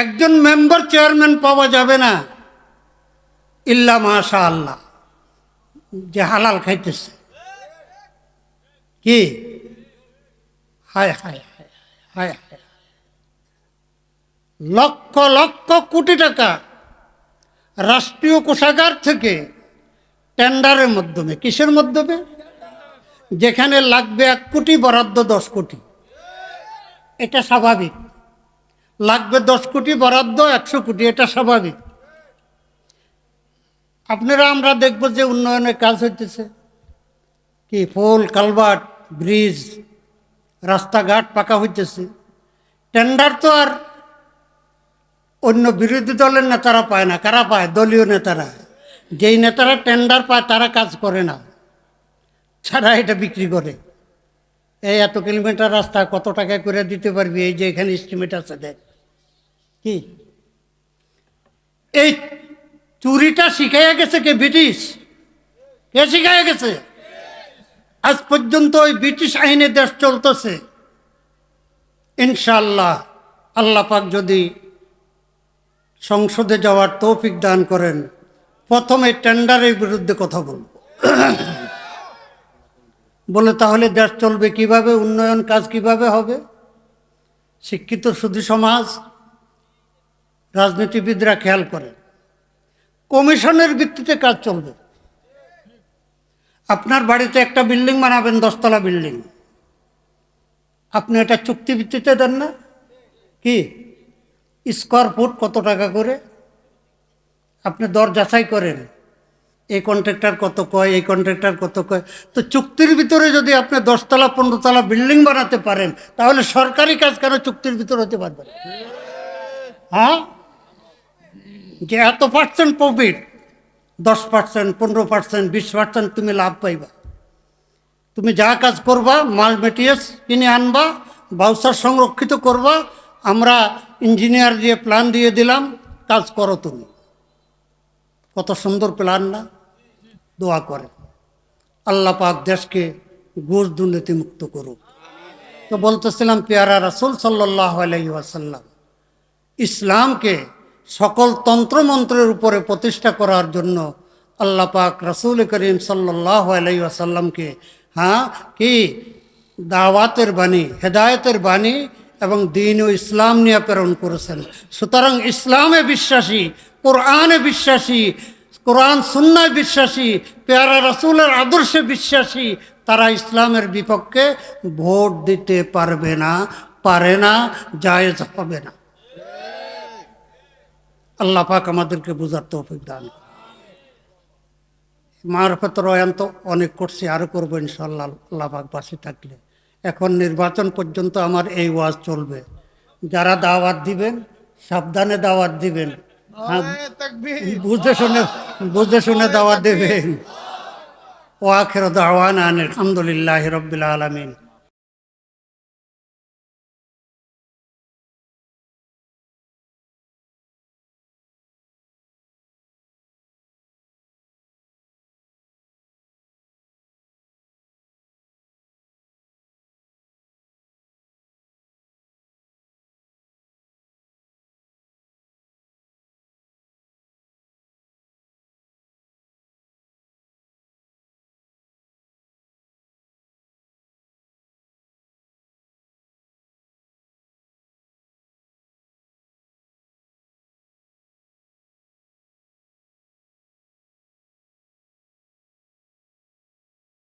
একজন member chairman পাওয়া যাবে না। ইল্লা মাশা আল্লাহ যে হালাল খাইতেছে। কি? হায় হায় হায়। লক্ষ লক্ষ কোটি টাকা রাষ্ট্রীয় কোষাগার থেকে টেন্ডারের মাধ্যমে, কিসের মাধ্যমে? যেখানে লাগবে এক কোটি, বরাদ্দ দশ কোটি। এটা স্বাভাবিক। লাগবে দশ কোটি, বরাদ্দ একশো কোটি, এটা স্বাভাবিক। আপনারা, আমরা দেখব যে উন্নয়নের কাজ হইতেছে। কি, পোল, কালভার্ট, ব্রিজ, রাস্তাঘাট পাকা হইতেছে। টেন্ডার তো আর অন্য বিরোধী দলের নেতারা পায় না। কারা পায়? দলীয় নেতারা। যেই নেতারা টেন্ডার পায়, তারা কাজ করে না। ছাড়া এটা বিক্রি করে। এই এত কিলোমিটার রাস্তা, কত টাকা করে দিতে পারবি? এই যে এখানে এস্টিমেট আছে, দেখ। কি? এই চুরিটা শিখাইয়া গেছে কে ব্রিটিশ? কে শিখাইয়া গেছে? আজ পর্যন্ত ওই ব্রিটিশ আইনে দেশ চলতেছে। ইনশাল্লাহ আল্লাহ পাক যদি সংসদে যাওয়ার তৌফিক দান করেন, প্রথমে টেন্ডারের বিরুদ্ধে কথা বলব। বলে তাহলে দেশ চলবে কীভাবে? উন্নয়ন কাজ কীভাবে হবে? শিক্ষিত সুধী সমাজ রাজনীতিবিদরা খেয়াল করেন। কমিশনের ভিত্তিতে কাজ চলবে। আপনার বাড়িতে একটা বিল্ডিং বানাবেন, দশতলা বিল্ডিং। আপনি এটা চুক্তি ভিত্তিতে দেন না? কি? স্কোয়ার ফুট কত টাকা করে? আপনি দর যাচাই করেন। এই কন্ট্রাক্টর কত কয়, এই কন্ট্রাক্টর কত কয়। তো চুক্তির ভিতরে যদি আপনি দশতলা, পনেরোতলা বিল্ডিং বানাতে পারেন, তাহলে সরকারি কাজ কেন চুক্তির ভিতরে হতে পারবে হ্যাঁ? যে এত পার্সেন্ট প্রফিট দশ পার্সেন্ট পনেরো পার্সেন্ট বিশ পার্সেন্ট তুমি লাভ পাইবা। তুমি যা কাজ করবা, মাল মেটেরিয়ালস কিনে আনবা বাউসার সংরক্ষিত করবা, আমরা ইঞ্জিনিয়ার দিয়ে প্ল্যান দিয়ে দিলাম, কাজ করো তুমি। কত সুন্দর প্ল্যান না? দোয়া করে। আল্লাহ পাক দেশকে ঘুষ দুর্নীতি মুক্ত করুক। তো বলতেছিলাম, পেয়ারা রাসুল সাল্লাহ আলাইসাল্লাম ইসলামকে সকল তন্ত্রমন্ত্রের উপরে প্রতিষ্ঠা করার জন্য আল্লাহ পাক রাসুল করিম সাল্লাহ আলাইসাল্লামকে হ্যাঁ কি? দাওয়াতের বাণী, হেদায়তের বাণী এবং দিন ও ইসলাম নিয়ে প্রেরণ করেছেন। সুতরাং ইসলামে বিশ্বাসী, কোরআনে বিশ্বাসী, কোরআন সুন্নায় বিশ্বাসী, পেয়ারা রাসুলের আদর্শে বিশ্বাসী, তারা ইসলামের বিপক্ষে ভোট দিতে পারবে না, পারে না, জায়েজ হবে না। আল্লাহ পাক আমাদেরকে বোঝার তৌফিক দান। মারফত রয়ান তো অনেক করছি আরও করব ইনশাল্লাহ আল্লাহ পাক বাসে থাকলে। এখন নির্বাচন পর্যন্ত আমার এই ওয়াজ চলবে। যারা দাওয়াত দিবেন সাবধানে দাওয়াত দিবেন। হ্যাঁ, বুঝে শুনে বুঝে শুনে দাওয়াত দেবেন। ও আখের দাওয়ান আলহামদুলিল্লাহ রবিল আলমিন।